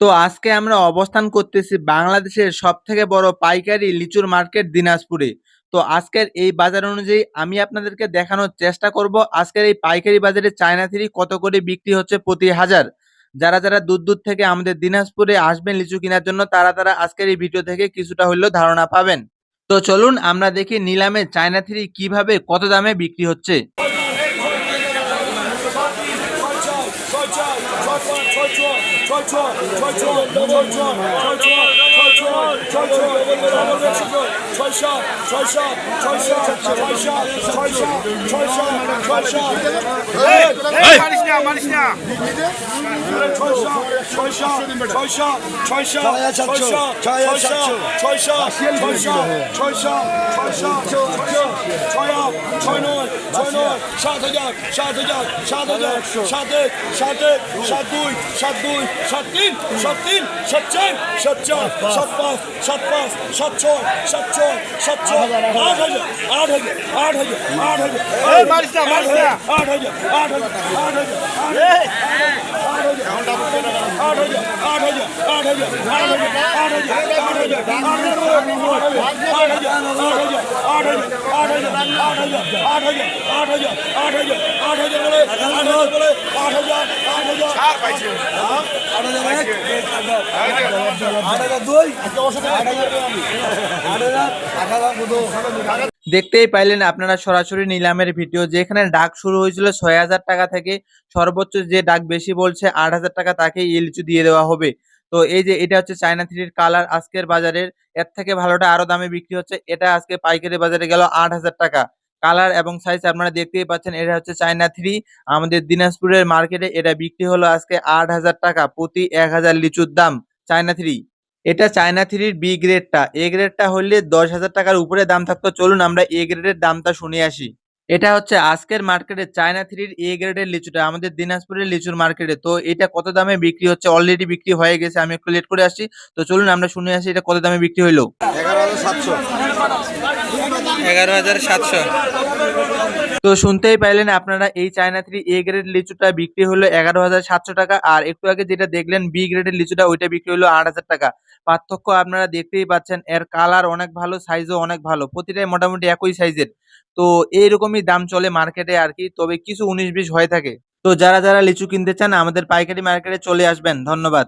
তো আজকে আমরা অবস্থান করতেছি বাংলাদেশের সব থেকে বড় পাইকারি লিচুর মার্কেট দিনাজপুরে তো আজকের এই বাজার অনুযায়ী আমি আপনাদেরকে দেখানোর চেষ্টা করব আজকের এই পাইকারি বাজারে চায়না থ্রি কত করে বিক্রি হচ্ছে প্রতি হাজার যারা যারা দূর দূর থেকে আমাদের দিনাজপুরে আসবেন লিচু কেনার জন্য তারা তারা আজকের এই ভিডিও থেকে কিছুটা হলেও ধারণা পাবেন তো চলুন আমরা দেখি নিলামে চায়না থ্রি কীভাবে কত দামে বিক্রি হচ্ছে ছয়শা ছয়শা ছয়শা ছয়শা ছয়শা ছয়শা ছয়শা মারিস না মারিস না সাত হাজার সাত হাজার সাত হাজার সাত এক সাত এক সাত দুই সাত দুই সাত তিন সাত তিন সাত চার সাত চার সাত পাঁচ সাত পাঁচ সাত ছয় সাত ছয় সাত ছয় আট হাজার আট হাজার আট হাজার আট হাজার মারিস না, মারিস না। আট হাজার আট হাজার আট হাজার আট হাজার আট হাজার আট হাজার আট হাজার আট হাজার আট হাজার আট হাজার আট হাজার আট হাজার দেখতেই পাইলেন আপনারা সরাসরি নিলামের ভিডিও, যেখানে ডাক শুরু হয়েছিল ছয় হাজার টাকা থেকে সর্বোচ্চ যে ডাক বেশি বলছে আট হাজার টাকা, তাকে এই লিচু দিয়ে দেওয়া হবে। তো এই যে এটা হচ্ছে চায়না থ্রির কালার, আজকের বাজারের এর থেকে ভালোটা আরও দামে বিক্রি হচ্ছে, এটা আজকে পাইকারি বাজারে গেল আট হাজার টাকা। কালার এবং সাইজ আপনারা দেখতেই পাচ্ছেন, এটা হচ্ছে চায়না থ্রি আমাদের দিনাজপুরের মার্কেটে এটা বিক্রি হলো আজকে আট হাজার টাকা, প্রতি এক হাজার লিচুর দাম চায়না থ্রি এটা চায়না থ্রির বি গ্রেডটা এ গ্রেডটা হলে দশ হাজার টাকার উপরে দাম থাকতো। চলুন আমরা এ গ্রেডের দামটা শুনে আসি। এটা হচ্ছে আজকের মার্কেটে চায়না থ্রির এ গ্রেডের লিচুটা। আমাদের দিনাজপুরের লিচুর মার্কেটে তো এটা কত দামে বিক্রি হচ্ছে? অলরেডি বিক্রি হয়ে গেছে। আমি একটু লেট করে আসছি। তো চলুন আমরা শুনে আসি এটা কত দামে বিক্রি হইল। এগারো সাতশো। এগারো হাজার সাতশো। তো শুনতেই পাইলেন আপনারা, এই চায়না থ্রি এ গ্রেড লিচুটা বিক্রি হলো এগারো হাজার সাতশো টাকা। আর একটু আগে যেটা দেখলেন, বি গ্রেডের লিচুটা, ওইটা বিক্রি হলো আট হাজার টাকা। পার্থক্য আপনারা দেখতেই পাচ্ছেন, এর কালার অনেক ভালো সাইজও অনেক ভালো, প্রতিটাই মোটামুটি একই সাইজের তো এইরকমই দাম চলে মার্কেটে আর কি, তবে কিছু উনিশ বিশ হয়ে থাকে। তো যারা যারা লিচু কিনতে চান, আমাদের পাইকারি মার্কেটে চলে আসবেন। ধন্যবাদ।